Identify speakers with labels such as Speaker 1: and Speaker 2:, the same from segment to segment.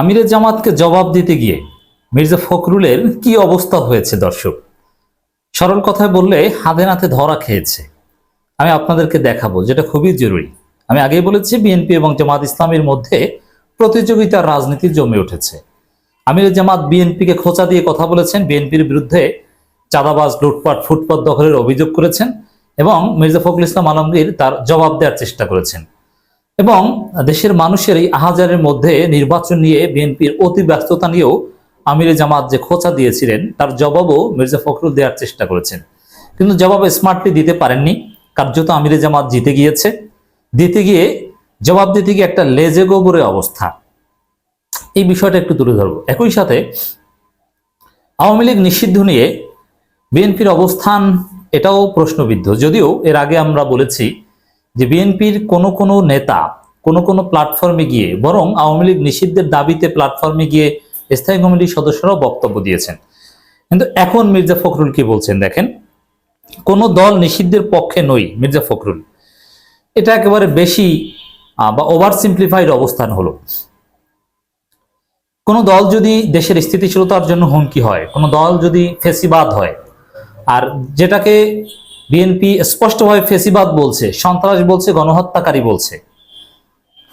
Speaker 1: আমিরের জামাতকে জবাব দিতে গিয়ে মির্জা ফখরুলের কি অবস্থা হয়েছে, দর্শক? সরল কথায় বললে হাতে নাতে ধরা খেয়েছে। আমি আপনাদেরকে দেখাবো যেটা খুবই জরুরি। আমি আগেই বলেছি, বিএনপি এবং জামাত ইসলামের মধ্যে প্রতিযোগিতার রাজনীতি জমে উঠেছে। আমির জামাত বিএনপিকে খোঁচা দিয়ে কথা বলেছেন, বিএনপির বিরুদ্ধে চাঁদাবাজ, লুটপাট, ফুটপাত দখলের অভিযোগ করেছেন এবং মির্জা ফখরুল ইসলাম আলমগীর তার জবাব দেওয়ার চেষ্টা করেছেন। এবং দেশের মানুষের এই আহাজারের মধ্যে নির্বাচন নিয়ে বিএনপির অতি ব্যস্ততা নিয়েও আমির জামাত যে খোঁচা দিয়েছিলেন, তার জবাবও মির্জা ফখরুল দেওয়ার চেষ্টা করেছেন। কিন্তু জবাব স্মার্টলি দিতে পারেননি। কার্যত আমির জামাত জিতে গিয়েছে। দিতে গিয়ে জবাব দিতে গিয়ে একটা লেজে গোবরে অবস্থা। এই বিষয়টা একটু তুলে ধরবো। একই সাথে আওয়ামী লীগ নিষিদ্ধ নিয়ে বিএনপির অবস্থান এটাও প্রশ্নবিদ্ধ। যদিও এর আগে আমরা বলেছি যে বিএনপির কোনো কোনো নেতা, কোনো কোনো প্ল্যাটফর্মে গিয়ে, বরং আওয়ামী লীগ নিষিদ্ধের দাবিতে প্ল্যাটফর্মে গিয়ে স্থায়ী কমিটির সদস্যরাও বক্তব্য দিয়েছেন। কিন্তু এখন মির্জা ফখরুল কি বলছেন দেখেন? কোনো দল নিষিদ্ধের পক্ষে নই মির্জা ফখরুল। এটা একেবারে বেশি বা ওভার সিম্পলিফাইড অবস্থান হলো। কোনো দল যদি দেশের স্থিতিশীলতার জন্য হুমকি হয়, কোনো দল যদি ফেসিবাদ হয়, আর যেটাকে বিএনপি স্পষ্টভাবে ফেসিবাদ বলছে, সন্ত্রাস বলছে, গণহত্যাকারী বলছে।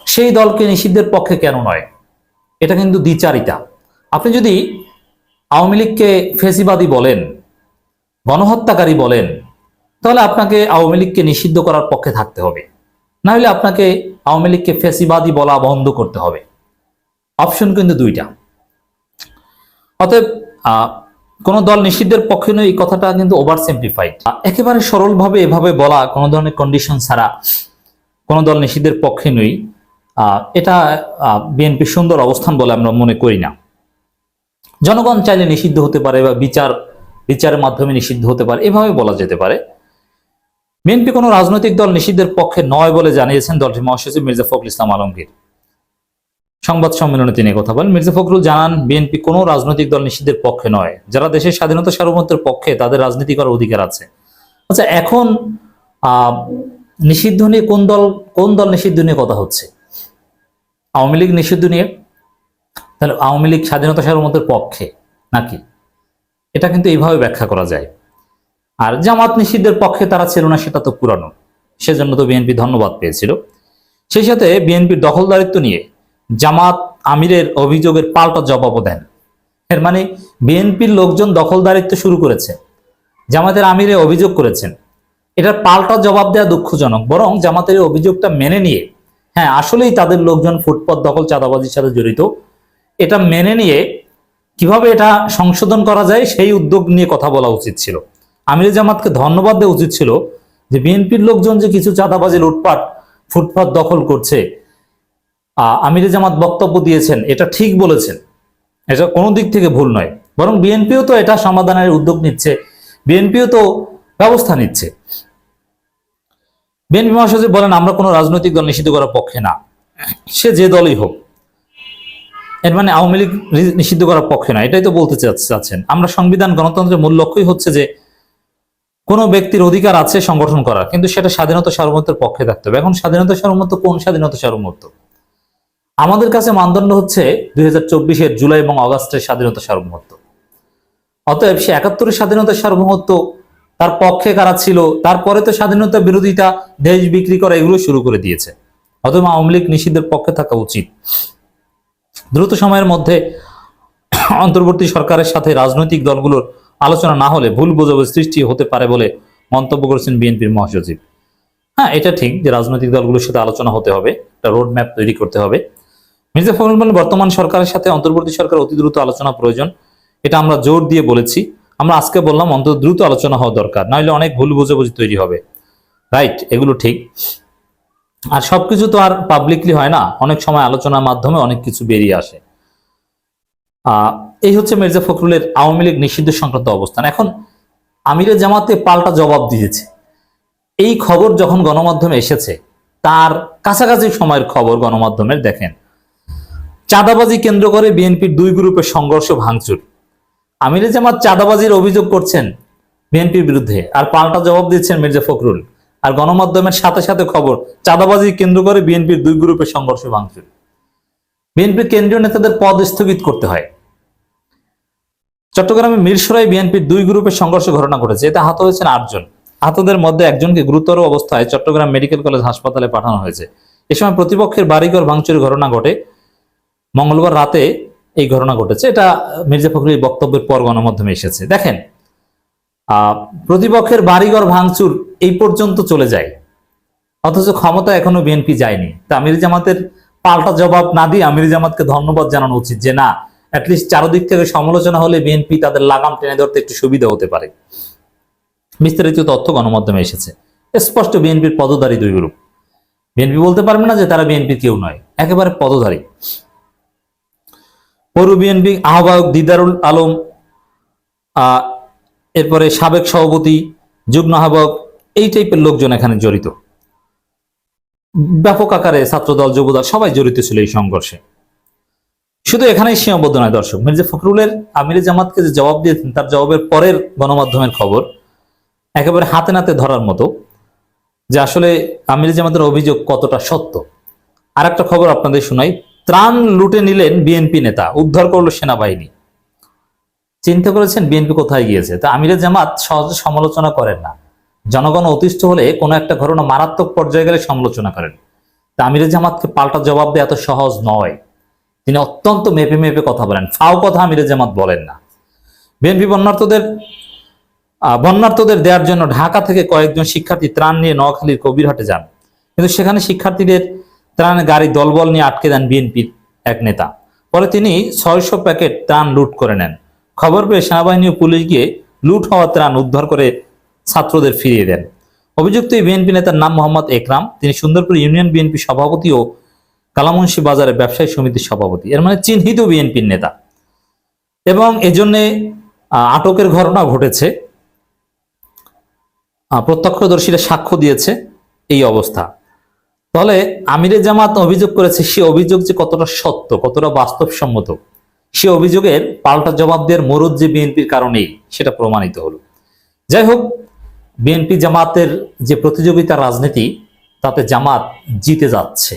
Speaker 1: সেই দলকে নিষিদ্ধের পক্ষে কেন নয়? এটা কিন্তু দ্বিচারিতা। আপনি যদি আওয়ামী লীগকে ফেসিবাদী বলেন, গণহত্যাকারী বলেন, তাহলে আপনাকে আওয়ামী লীগকে নিষিদ্ধ করার পক্ষে থাকতে হবে। না হলে আপনাকে আওয়ামী লীগকে ফেসিবাদী বলা বন্ধ করতে হবে। অপশন কিন্তু দুইটা। অতএব কোনো দল নিষিদ্ধের পক্ষে নয়, এই কথাটা কিন্তু ওভার সিম্পলিফাইড একেবারে সরলভাবে এভাবে বলা কোনো ধরনের কন্ডিশন ছাড়া কোনো দল নিষিদ্ধের পক্ষে নই এটা বিএনপি সুন্দর অবস্থান বলে আমরা মনে করি না। জনগণ চাইলে নিষিদ্ধ হতে পারে বা বিচার, বিচারের মাধ্যমে নিষিদ্ধ হতে পারে, এভাবে বলা যেতে পারে। বিএনপি কোনো রাজনৈতিক দল নিষিদ্ধের পক্ষে নয় বলে জানিয়েছেন দলটির মহাসচিব মির্জা ফখরুল ইসলাম আলমগীর। সংবাদ সম্মেলনে তিনি কথা বলেন। মির্জা ফখরুল জানান, বিএনপি কোনো রাজনৈতিক দল নিষিদ্ধের পক্ষে নয়। যারা দেশের স্বাধীনতা সার্বভৌমত্বের পক্ষে, তাদের রাজনীতি করার অধিকার আছে। আচ্ছা এখন নিষিদ্ধ নিয়ে কোন দল কোন দল নিষিদ্ধ নিয়ে কথা হচ্ছে? আওয়ামী লীগ নিষিদ্ধ নিয়ে? তাহলে আওয়ামী লীগ স্বাধীনতা সার্বভৌমত্বের পক্ষে নাকি? এটা কিন্তু এইভাবে ব্যাখ্যা করা যায়। আর জামাত নিষিদ্ধের পক্ষে তারা ছিল না, সেটা তো পুরানো। সেজন্য তো বিএনপি ধন্যবাদ পেয়েছিল। সেই সাথে বিএনপির দখলদারিত্ব নিয়ে জামাত আমিরের অভিযোগের পাল্টা জবাবও দেন। এর মানে বিএনপির লোকজন দখলদারিত্ব শুরু করেছে, জামাতের আমিরে অভিযোগ করেছেন। এটার পাল্টা জবাব দেওয়া দুঃখজনক, বরং জামাতের অভিযোগটা মেনে নিয়ে হ্যাঁ আসলেই তাদের লোকজন ফুটপথ দখল, চাঁদাবাজির সাথে জড়িত, এটা মেনে নিয়ে কীভাবে এটা সংশোধন করা যায় সেই উদ্যোগ নিয়ে কথা বলা উচিত ছিল। আমির জামাতকে ধন্যবাদ দেওয়া উচিত ছিল যে বিএনপির লোকজন যে কিছু চাঁদাবাজি, লুটপাট, ফুটপাত দখল করছে আমির জামাত বক্তব্য দিয়েছেন, এটা ঠিক বলেছেন। এটা কোনো দিক থেকে ভুল নয়। বরং বিএনপিও তো এটা সমাধানের উদ্যোগ নিচ্ছে, বিএনপিও তো ব্যবস্থা নিচ্ছে। বিএনপি মহাসচিব বলেন, আমরা কোনো রাজনৈতিক দল নিষিদ্ধ করার পক্ষে না। সে যে দলই হোক, এর মানে আওয়ামী লীগ নিষিদ্ধ করার পক্ষে না, এটাই তো বলতে চাচ্ছ- চাচ্ছেন। আমরা সংবিধান, গণতন্ত্রের মূল লক্ষ্যই হচ্ছে যে কোনো ব্যক্তির অধিকার আছে সংগঠন করার, কিন্তু সেটা স্বাধীনতা সার্বভৌমত্বের পক্ষে থাকতে হবে। এখন স্বাধীনতা সার্বভৌমত্ব কোন স্বাধীনতা সার্বভৌমত্ব? আমাদের কাছে মানদণ্ড হচ্ছে দুই হাজার চব্বিশের জুলাই এবং অগাস্টের স্বাধীনতা সার্বভৌমত্ব। অতএব সে একাত্তরের স্বাধীনতা সার্বভৌমত্ব তার পক্ষে কারা ছিল, তারপরে তো স্বাধীনতা বিরোধিতা দেশ বিক্রি করা এগুলো শুরু করে দিয়েছে। অথবা আওয়ামী লীগ নিষিদ্ধের পক্ষে থাকা উচিত। দ্রুত সময়ের মধ্যে অন্তর্বর্তী সরকারের সাথে রাজনৈতিক দলগুলোর আলোচনা না হলে ভুল বোঝাবুঝি সৃষ্টি হতে পারে বলে মন্তব্য করেছেন বিএনপির মহাসচিব। হ্যাঁ এটা ঠিক যে রাজনৈতিক দলগুলোর সাথে আলোচনা হতে হবে, একটা রোড ম্যাপ তৈরি করতে হবে। মির্জা ফখরুল বলেন, বর্তমান সরকারের সাথে অন্তর্বর্তী সরকার অতি দ্রুত আলোচনা প্রয়োজন। এটা আমরা জোর দিয়ে বলেছি। আমরা আজকে বললাম অন্তত দ্রুত আলোচনা হওয়া দরকার, নাহলে অনেক ভুল বোঝাবুঝি তৈরি হবে। রাইট, এগুলো ঠিক। আর সবকিছু তো আর পাবলিকলি হয় না, অনেক সময় আলোচনার মাধ্যমে অনেক কিছু বেরিয়ে আসে। এই হচ্ছে মির্জা ফখরুলের আওয়ামী লীগ নিষিদ্ধ সংক্রান্ত অবস্থান। এখন আমিরের জামাতে পাল্টা জবাব দিয়েছে। এই খবর যখন গণমাধ্যমে এসেছে, তার কাছাকাছি সময়ের খবর গণমাধ্যমের দেখেন। চাঁদাবাজি কেন্দ্র করে বিএনপির দুই গ্রুপের সংঘর্ষ, ভাঙচুর। আমিরে জামাত চাঁদাবাজির অভিযোগ করছেন বিএনপির বিরুদ্ধে আর পাল্টা জবাব দিচ্ছেন মির্জা ফখরুল। আর গণমাধ্যমের সাথে সাথে খবর, চাঁদাবাজি কেন্দ্র করে বিএনপির দুই গ্রুপের সংঘর্ষ, ভাঙচুর। বিএনপির কেন্দ্রীয় নেতাদের পদ স্থগিত করতে হয়। চট্টগ্রামে মিরসরাই বিএনপির দুই গ্রুপের সংঘর্ষ ঘটনা ঘটেছে। এতে আহত হয়েছেন আটজন আহতদের মধ্যে একজনকে গুরুতর অবস্থায় চট্টগ্রাম মেডিকেল কলেজ হাসপাতালে পাঠানো হয়েছে। এ সময় প্রতিপক্ষের বাড়িঘর ভাঙচুরের ঘটনা ঘটে। মঙ্গলবার রাতে এই ঘটনা ঘটেছে। এটা মির্জা ফখরুলের বক্তব্যের পর গণমাধ্যমে এসেছে। দেখেন প্রতিপক্ষের বাড়িঘর ভাঙচুর এই পর্যন্ত চলে যায়। অথচ ক্ষমতা এখনও বিএনপি যায়নি। তা আমির জামাতের পাল্টা জবাব না দিয়ে আমির জামাতকে ধন্যবাদ জানানো উচিত যে, না অ্যাটলিস্ট চারদিক থেকে সমালোচনা হলে বিএনপি তাদের লাগাম টেনে ধরতে একটু সুবিধা হতে পারে। বিস্তারিত তথ্য গণমাধ্যমে এসেছে। স্পষ্ট বিএনপির পদধারী দুই গ্রুপ। বিএনপি বলতে পারবে না যে তারা বিএনপির কেউ নয়। একেবারে পদধারী। পৌর বিএনপি আহ্বায়ক দিদারুল আলম এরপরে সাবেক সভাপতি, যুগ্ম আহ্বায়ক, এই টাইপের লোকজন এখানে জড়িত। ব্যাপক আকারে ছাত্রদল, যুবদল সবাই জড়িত ছিল এই সংঘর্ষে। শুধু এখানেই সীমাবদ্ধ নয়, দর্শক। মির্জা ফখরুলের আমির জামাতকে যে জবাব দিয়েছেন, তার জবাবের পরের গণমাধ্যমের খবর, একেবারে হাতে নাতে ধরার মতো যে আসলে আমির জামাতের অভিযোগ কতটা সত্য। আর একটা খবর আপনাদের শোনাই। ত্রাণ লুটে নিলেন বিএনপি নেতা, উদ্ধার করল সেনাবাহিনী। চিন্তা করেছেন বিএনপি কোথায় গিয়েছে। তা আমিরের জামাত সহজে সমালোচনা করেন না। জনগণ অতিষ্ঠ হলে কোনো একটা ঘটনা মারাত্মক পর্যায়ে গেলে সমালোচনা করেন। তা আমিরের জামাতকে পাল্টা জবাব দেওয়া এত সহজ নয়। তিনি অত্যন্ত মেপে মেপে কথা বলেন। ফাও কথা আমিরের জামাত বলেন না। বিএনপি বন্যার্থদের বন্যার্থদের দেওয়ার জন্য ঢাকা থেকে কয়েকজন শিক্ষার্থী ত্রাণ নিয়ে নোয়াখালীর কবিরহাটে যান। কিন্তু সেখানে শিক্ষার্থীদের ত্রাণের গাড়ি দলবল নিয়ে আটকে দেন বিএনপির এক নেতা। পরে তিনি ছয়শো প্যাকেট ত্রাণ লুট করে নেন। খবর পেয়ে সেনাবাহিনী ও পুলিশ গিয়ে লুট হওয়া ত্রাণ উদ্ধার করে ছাত্রদের ফিরিয়ে দেন। অভিযুক্ত বিএনপি নেতার নাম মোহাম্মদ একরাম। তিনি সুন্দরপুর ইউনিয়ন বিএনপি সভাপতি ও কালামুন্সি বাজারের ব্যবসায়ী সমিতির সভাপতি। এর মানে চিহ্নিত বিএনপির নেতা। এবং এজন্যে আটকের ঘটনা ঘটেছে। প্রত্যক্ষদর্শীরা সাক্ষ্য দিয়েছে এই অবস্থা। তাহলে আমিরে জামাত অভিযোগ করেছে, সে অভিযোগ যে কতটা সত্য, কতটা বাস্তবসম্মত। সে অভিযোগের পাল্টা জবাব দেওয়ার মরুদ যে বিএনপির কারণেই সেটা প্রমাণিত হলো। যাই হোক, বিএনপি জামাতের যে প্রতিযোগিতা রাজনীতি, তাতে জামাত জিতে যাচ্ছে।